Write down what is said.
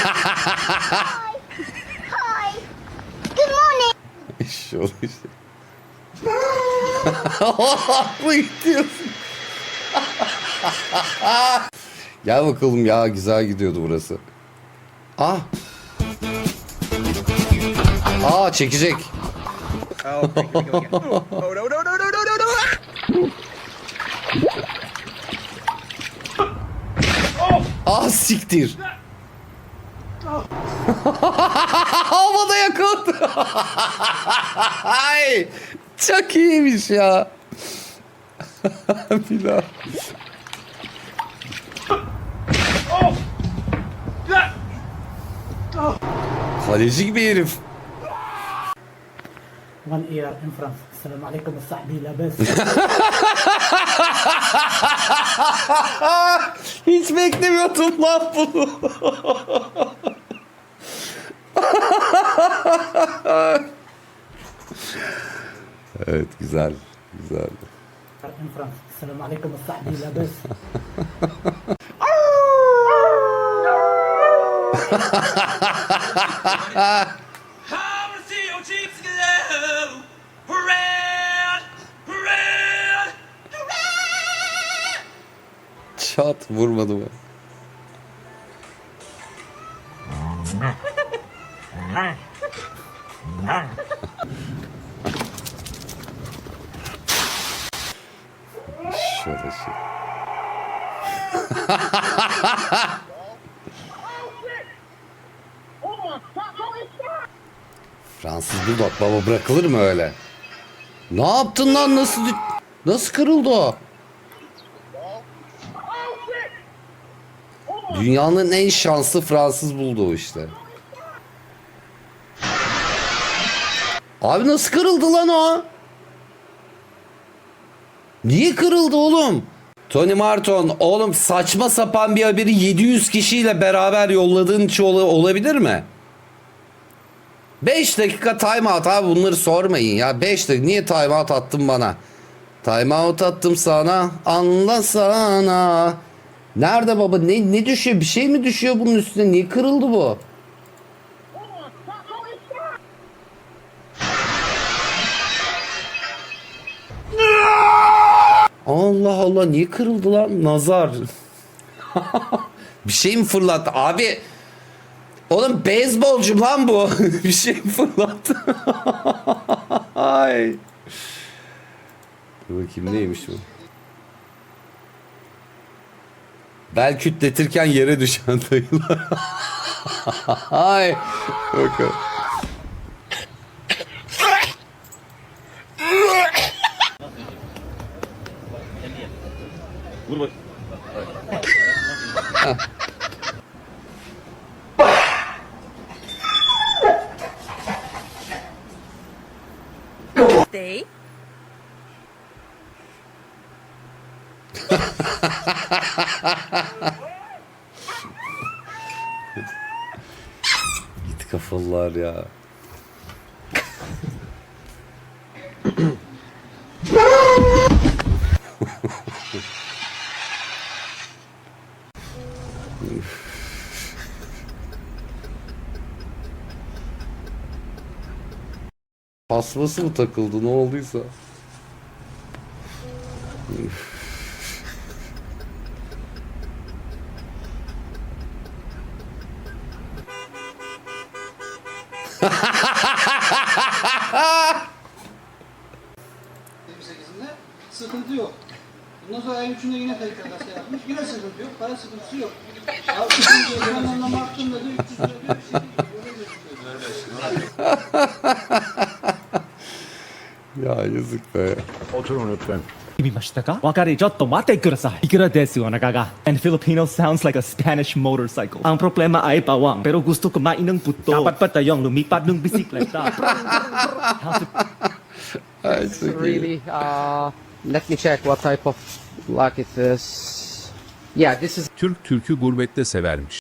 Hi. Good morning. İş işte. Haklı. Gel bakalım ya güzel gidiyordu burası. Ah. Aa çekecek. Oh, here we go again. Ah siktir. Havada yakıldı. Çok iyiymiş ya. Bir daha. Kalecik bir herif. One year in France. Selamun aleyküm sahibi labes. Hiç beklemiyordum lan bunu see your cheeks glow. Red, red, red. Çat vurmadı mı? Şöyle şey. Fransız bulldog baba bırakılır mı öyle? Ne yaptın lan nasıl nasıl kırıldı o? Dünyanın en şanslı Fransız bulduğu işte. Abi nasıl kırıldı lan o? Niye kırıldı oğlum? Tony Marton oğlum saçma sapan bir haberi 700 kişiyle beraber yolladığın için ola- olabilir mi? 5 dakika timeout abi bunları sormayın ya. 5 dakika niye timeout attın bana? Timeout attım sana anlasana. Nerede baba ne, ne düşüyor bir şey mi düşüyor bunun üstüne niye kırıldı bu? Allah niye kırıldı lan nazar? bir şey mi fırlattı abi? Oğlum beyzbolcu lan bu. bir şey mi fırlattı? Ay. Dur bakayım neymiş bu? Bel kütletirken yere düşen dayılar. Ay. Bakalım. Stay. Git kafalılar ya. Pasması mı takıldı ne olduysa? sıkıntı yok. Bundan sonra ayın üçünde yine kayıt takası yapmış. Yine sıkıntı yok. Para sıkıntısı yok. Ya üçüncü ekranlarına baktığımda diyor 300 lira diyor. Bir şey değil. Öyle gözüküyor. Ya yazık be. 見ましたか別れちょっと待ってくださいいくらですよお腹が And Filipino sounds like a Spanish motorcycle Ang problema ay bawang Pero gusto kumain ng puto Dapat patayong lumipat ng bisikleta Ay, çok iyi. really uh let me check what type of lock it is yeah this is Türk türkü gurbette severmiş.